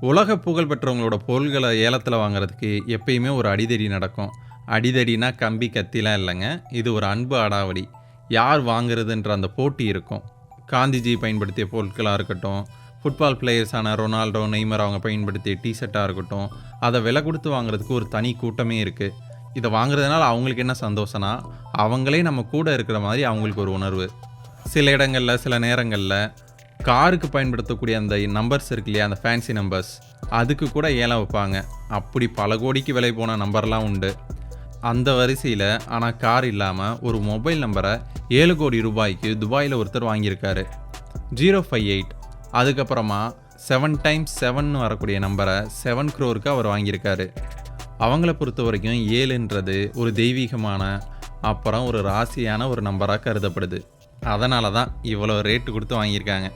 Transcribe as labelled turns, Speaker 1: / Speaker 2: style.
Speaker 1: உலக புகழ் பெற்றவங்களோட பொருள்களை ஏலத்தில் வாங்குறதுக்கு எப்பயுமே ஒரு அடிதடி நடக்கும். அடிதடினா கம்பி கத்திலாம் இல்லைங்க. இது ஒரு அன்பு அடாவடி. யார் வாங்குறதுன்ற அந்த போட்டி இருக்கும். காந்திஜி பயன்படுத்திய பொருட்களாக இருக்கட்டும் ஃபுட்பால் பிளேயர்ஸான ரொனால்டோ நெய்மர் அவங்க பயன்படுத்திய டிஷர்ட்டாக இருக்கட்டும் அதை விலை கொடுத்து வாங்குறதுக்கு ஒரு தனி கூட்டமே இருக்குது இதை வாங்குறதுனால அவங்களுக்கு என்ன சந்தோஷம்னா அவங்களே நம்ம கூட இருக்கிற மாதிரி அவங்களுக்கு ஒரு உணர்வு. சில இடங்களில் சில நேரங்களில் காருக்கு பயன்படுத்தக்கூடிய அந்த நம்பர்ஸ் இருக்கு இல்லையா அந்த ஃபேன்சி நம்பர்ஸ் அதுக்கு கூட ஏலம் வைப்பாங்க. அப்படி பல கோடிக்கு விலை போன நம்பர்லாம் உண்டு. அந்த வரிசையில் ஆனால் கார் இல்லாமல் ஒரு மொபைல் நம்பரை ஏழு கோடி ரூபாய்க்கு துபாயில் ஒருத்தர் வாங்கியிருக்காரு. ஜீரோ ஃபைவ் எயிட் அதுக்கப்புறமா செவன் டைம்ஸ் செவன் வரக்கூடிய நம்பரை செவன் க்ரோருக்கு அவர் வாங்கியிருக்காரு. அவங்கள பொறுத்த வரைக்கும் ஏழுன்றது ஒரு தெய்வீகமான அப்புறம் ஒரு ராசியான ஒரு நம்பராக கருதப்படுது. அதனால தான் இவ்வளோ ரேட்டு கொடுத்து வாங்கியிருக்காங்க.